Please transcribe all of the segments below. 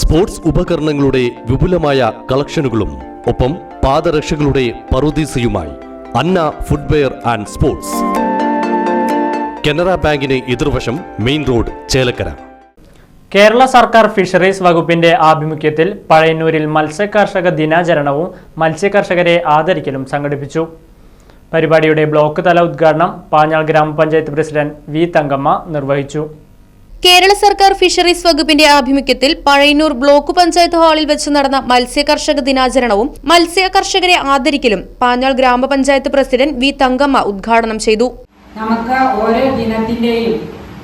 Sports ഉപകരണങ്ങളുടെ വിപുലമായ കളക്ഷനുകളും ഒപ്പം പാദരക്ഷകളുടെ പറുദീസയുമായി Anna footwear and sports. Canara ബാങ്കിന് എതിർവശം മെയിൻ റോഡ് ചേലക്കര. കേരള സർക്കാർ ഫിഷറീസ് വകുപ്പിന്റെ ആഭിമുഖ്യത്തിൽ പഴയന്നൂരിൽ മത്സ്യകർഷക ദിനാചരണവും മത്സ്യകർഷകരെ ആദരിക്കലും സംഘടിപ്പിച്ചു. പരിപാടിയുടെ ബ്ലോക്ക് തല ഉദ്ഘാടനം പാഞ്ഞാൾ ഗ്രാമപഞ്ചായത്ത് പ്രസിഡന്റ് വി തങ്കമ്മ നിർവഹിച്ചു. കേരള സർക്കാർ ഫിഷറീസ് വകുപ്പിന്റെ ആഭിമുഖ്യത്തിൽ പഴയന്നൂർ ബ്ലോക്ക് പഞ്ചായത്ത് ഹാളിൽ വെച്ച് നടന്ന മത്സ്യ കർഷക ദിനാചരണവും മത്സ്യ കർഷകരെ ആദരിക്കലും പാഞ്ഞാൾ ഗ്രാമപഞ്ചായത്ത് പ്രസിഡന്റ് വി തങ്കമ്മ ഉദ്ഘാടനം ചെയ്തു. നമുക്ക് ഓരോ ദിനത്തിന്റെയും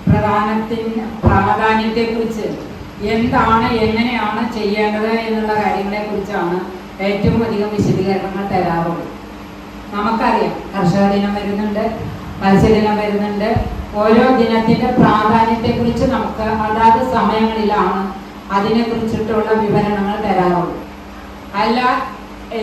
പ്രധാനത്തിന് പ്രാധാന്യത്തെക്കുറിച്ച് എന്താണ് എങ്ങനെയാണ് ചെയ്യേണ്ടത് എന്നുള്ള കാര്യങ്ങളെ കുറിച്ചാണ് ഏറ്റവും അധികം വിശദീകരണങ്ങൾ തരാറുള്ളത്. നമുക്കറിയാം കർഷക ദിനം വരുന്നുണ്ട് മത്സ്യദിനം വരുന്നുണ്ട് ഓരോ ദിനത്തിന്റെ പ്രാധാന്യത്തെക്കുറിച്ച് നമുക്ക് അതാത് സമയങ്ങളിലാണ് അതിനെക്കുറിച്ചിട്ടുള്ള വിവരണങ്ങൾ തരാറുള്ളത്. അല്ല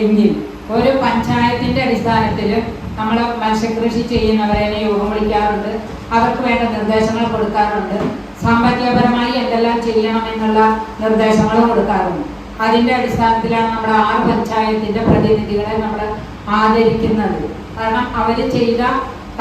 എങ്കിൽ ഒരു പഞ്ചായത്തിന്റെ അടിസ്ഥാനത്തിൽ നമ്മൾ മത്സ്യകൃഷി ചെയ്യുന്നവരെ യോഗം വിളിക്കാറുണ്ട്. അവർക്ക് വേണ്ട നിർദ്ദേശങ്ങൾ കൊടുക്കാറുണ്ട്. സാമ്പത്തികപരമായി എന്തെല്ലാം ചെയ്യണം എന്നുള്ള നിർദ്ദേശങ്ങൾ കൊടുക്കാറുണ്ട്. അതിന്റെ അടിസ്ഥാനത്തിലാണ് നമ്മുടെ ആറ് പഞ്ചായത്തിന്റെ പ്രതിനിധികളെ നമ്മൾ ആദരിക്കുന്നത്. കാരണം അവർ ചെയ്ത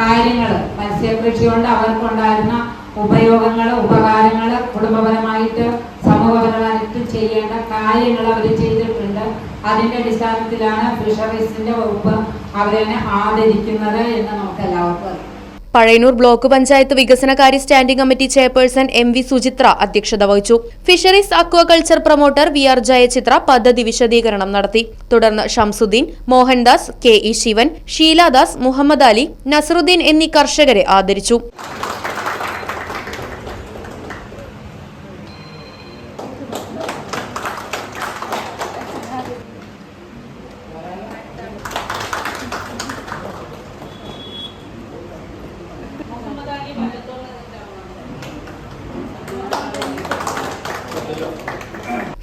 കാര്യങ്ങൾ മത്സ്യകൃഷി കൊണ്ട് അവർക്കുണ്ടായിരുന്ന ഉപയോഗങ്ങൾ ഉപകാരങ്ങൾ കുടുംബപരമായിട്ട് സമൂഹപരമായിട്ട് ചെയ്യേണ്ട കാര്യങ്ങൾ അവർ ചെയ്തിട്ടുണ്ട്. അതിന്റെ അടിസ്ഥാനത്തിലാണ് ഫിഷറീസിന്റെ വകുപ്പ് അവരെ ആദരിക്കുന്നത് എന്ന് നമുക്ക് എല്ലാവർക്കും അറിയാം. പഴയന്നൂർ ബ്ലോക്ക് പഞ്ചായത്ത് വികസനകാര്യ standing committee chairperson M V Suchitra അധ്യക്ഷത വഹിച്ചു. Fisheries aquaculture promoter V R Jayachitra പദ്ധതി വിശദീകരണം നടത്തി. തുടർന്ന് ഷംസുദ്ദീൻ മോഹൻദാസ് കെ ഇ ശിവൻ ഷീലാദാസ് മുഹമ്മദ് അലി നസറുദ്ദീൻ എന്നീ കർഷകരെ ആദരിച്ചു.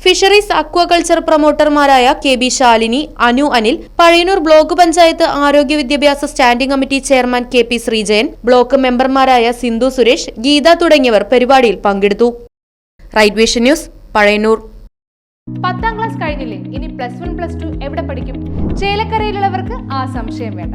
Fisheries aquaculture പ്രൊമോട്ടർമാരായ K B Shalini Anu Anil Pazhayannur block panchayat ആരോഗ്യ വിദ്യാഭ്യാസ standing committee chairman K P Sreejayan block മെമ്പർമാരായ സിന്ധു സുരേഷ് ഗീത തുടങ്ങിയവർ പരിപാടിയിൽ പങ്കെടുത്തു. Right vision news Pazhayannur. പത്താം ക്ലാസ് കഴിഞ്ഞില്ലേ? ഇനി പ്ലസ് വൺ പ്ലസ് ടു എവിടെ പഠിക്കും? ചേലക്കരയിലുള്ളവർക്ക് ആ സംശയം വേണ്ട.